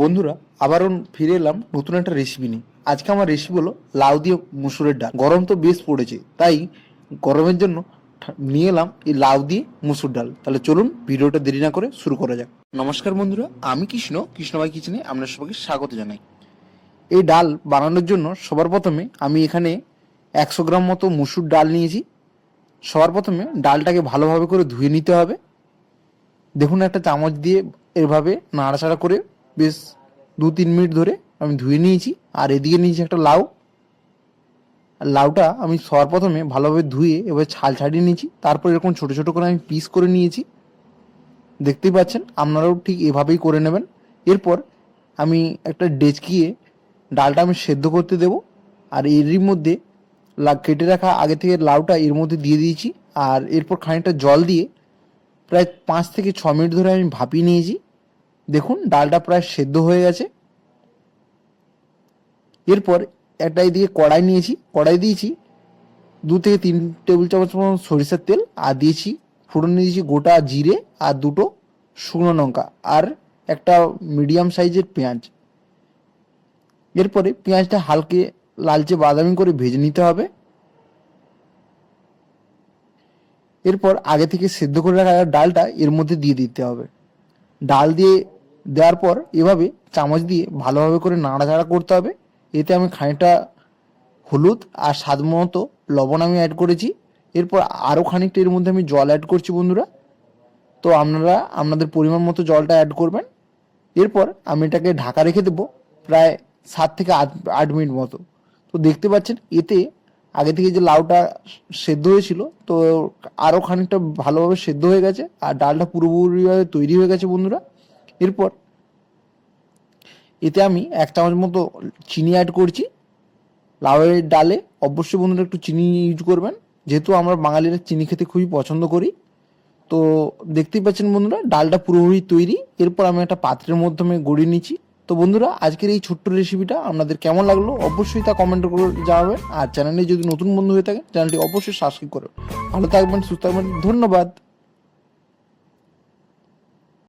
বন্ধুরা, আবারও ফিরে এলাম নতুন একটা রেসিপি নিয়ে। আজকে আমার রেসিপি হলো লাউ দিয়ে মুসুরের ডাল। গরম তো বেশ পড়েছে, তাই গরমের জন্য নিয়ে এলাম এই লাউ দিয়ে মুসুর ডাল। তাহলে চলুন ভিডিওটা দেরি না করে শুরু করা যাক। নমস্কার বন্ধুরা, আমি কৃষ্ণ কৃষ্ণবাই কিচেনে আপনার সবাইকে স্বাগত জানাই। এই ডাল বানানোর জন্য সবার প্রথমে আমি এখানে একশো গ্রাম মতো মুসুর ডাল নিয়েছি। সবার প্রথমে ডালটাকে ভালোভাবে করে ধুয়ে নিতে হবে। দেখুন একটা চামচ দিয়ে এভাবে নাড়াচাড়া করে বেশ দু তিন মিনিট ধরে আমি ধুয়ে নিয়েছি, আর এদিকে নিয়েছি একটা লাউ। লাউটা আমি সবার প্রথমে ভালোভাবে ধুয়ে এবার ছাল ছাড়িয়ে নিয়েছি, তারপর এরকম ছোট ছোট করে আমি পিস করে নিয়েছি। দেখতেই পাচ্ছেন, আপনারাও ঠিক এভাবেই করে নেবেন। এরপর আমি একটা ডেচকিয়ে ডালটা আমি সেদ্ধ করতে দেব, আর এরই মধ্যে কেটে রাখা আগে থেকে লাউটা এর মধ্যে দিয়ে দিয়েছি, আর এরপর খানিকটা জল দিয়ে প্রায় পাঁচ থেকে ছ মিনিট ধরে আমি ভাপিয়ে নিয়েছি। দেখুন, ডালটা প্রায় সেদ্ধ হয়ে গেছে। এরপর একটা এদিকে কড়াই নিয়েছি। কড়াই দিয়েছি দু থেকে তিন টেবিল চামচ সরিষার তেল, আর দিয়েছি ফোড়ন দিয়েছি গোটা জিরে আর দুটো শুকনো লঙ্কা আর একটা মিডিয়াম সাইজের পেঁয়াজ। এরপরে পেঁয়াজটা হালকে লালচে বাদামি করে ভেজে নিতে হবে। এরপর আগে থেকে সেদ্ধ করে রাখা ডালটা এর মধ্যে দিয়ে দিতে হবে। ডাল দিয়ে দেওয়ার পর এভাবে চামচ দিয়ে ভালোভাবে করে নাড়াচাড়া করতে হবে। এতে আমি খানিকটা হলুদ আর স্বাদ মতো লবণ আমি অ্যাড করেছি। এরপর আরও খানিকটা এর মধ্যে আমি জল অ্যাড করছি বন্ধুরা। তো আপনারা, আপনাদের পরিমাণ মতো জলটা অ্যাড করবেন। এরপর আমি এটাকে ঢাকা রেখে দেবো প্রায় সাত থেকে আট আট মিনিট মতো। তো দেখতে পাচ্ছেন, এতে আগে থেকে যে লাউটা সেদ্ধ হয়েছিল, তো আরও খানিকটা ভালোভাবে সেদ্ধ হয়ে গেছে আর ডালটা পুরোপুরিভাবে তৈরি হয়ে গেছে বন্ধুরা। এরপর, এতে আমি এক চামচ মতো চিনি অ্যাড করছি। লাউয়ের ডালে অবশ্যই বন্ধুরা একটু চিনি ইউজ করবেন। যেহেতু আমরা বাঙালিরা চিনি খেতে খুবই পছন্দ করি। তো দেখতেই পাচ্ছেন বন্ধুরা, ডালটা পুরোপুরি তৈরি। এরপর আমি একটা পাত্রের মাধ্যমে গড়িয়ে নিচ্ছি। তো বন্ধুরা, আজকের এই ছোট্ট রেসিপিটা আপনাদের কেমন লাগল অবশ্যই তা কমেন্ট করে জানাবেন। আর চ্যানেলে যদি নতুন বন্ধু হয়ে থাকে চ্যানেলটি অবশ্যই সাবস্ক্রাইব করবেন। ভালো থাকবেন, সুস্থ থাকবেন, ধন্যবাদ।